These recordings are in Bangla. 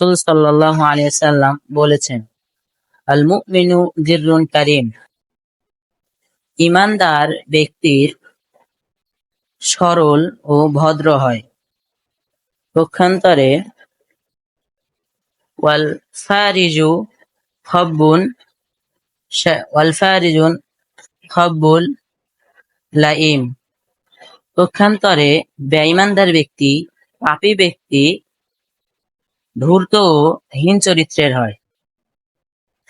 রাসূল সাল্লাল্লাহু আলাইহি সাল্লাম বলেছেন আল মুমিনু জিররুন কারীম। ঈমানদার ব্যক্তির সরল ও ভদ্র হয়। পক্ষান্তরে ওয়াল ফারিজু হব্বুন ওয়াল হব্বুল লাইম পক্ষান্তরে, বেঈমানদার ব্যক্তি পাপী ব্যক্তি ধূর্ত ও হীন চরিত্রের হয়।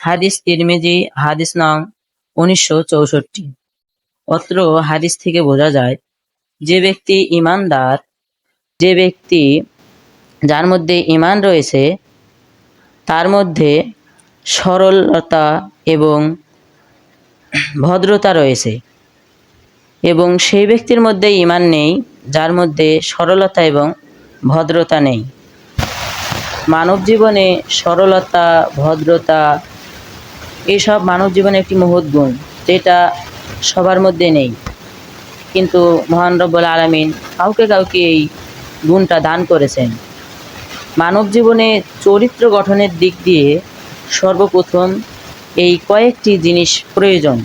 হাদিস তিরমিজি, হাদিস নং উনিশশো চৌষট্টি। অত্র হাদিস থেকে বোঝা যায়, যে ব্যক্তি ইমানদার, যে ব্যক্তি যার মধ্যে ইমান রয়েছে, তার মধ্যে সরলতা এবং ভদ্রতা রয়েছে এবং সেই ব্যক্তির মধ্যে ইমান নেই, যার মধ্যে সরলতা এবং ভদ্রতা নেই। মানব জীবনে সরলতা, ভদ্রতা, এসব মানব জীবনে একটি মহৎ গুণ, যেটা সবার মধ্যে নেই। কিন্তু মহান রব্বুল আলমিন কাউকে কাউকে এই গুণটা দান করেছেন। মানব জীবনে চরিত্র গঠনের দিক দিয়ে সর্বপ্রথম এই কয়েকটি জিনিস প্রয়োজন।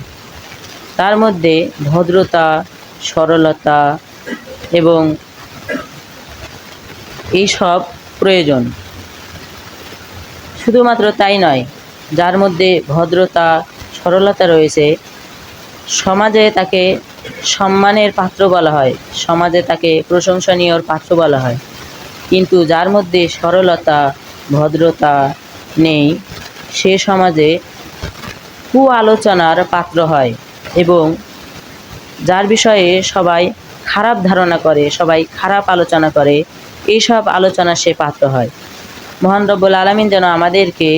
তার মধ্যে ভদ্রতা, সরলতা এবং এই সব প্রয়োজন। শুধুমাত্র তাই নয়, যার মধ্যে ভদ্রতা, সরলতা রয়েছে, সমাজে তাকে সম্মানের পাত্র বলা হয়, সমাজে তাকে প্রশংসনীয়র পাত্র বলা হয়। কিন্তু যার মধ্যে সরলতা, ভদ্রতা নেই, সে সমাজে কু আলোচনার পাত্র হয় এবং যার বিষয়ে সবাই খারাপ ধারণা করে, সবাই খারাপ আলোচনা করে, এইসব আলোচনা সে পাত্র হয়। মহান রব্বুল আলমিন যেন আমাদেরকে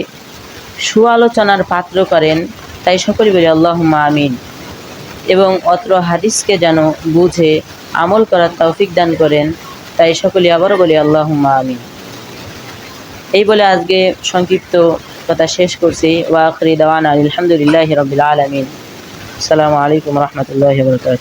সুআলোচনার পাত্র করেন, তাই সকলে বলি আল্লাহ আমিন। এবং অত্র হাদিসকে যেন বুঝে আমল করার তৌফিক দান করেন, তাই সকলে আবারও বলি আল্লাহ আমিন। এই বলে আজকে সংক্ষিপ্ত কথা শেষ করছি। ওয়াকরি দাওয়ান আলহামদুলিল্লাহ রবিল আলমিন। আসসালামু আলাইকুম রহমতুল্লাহ বরকাত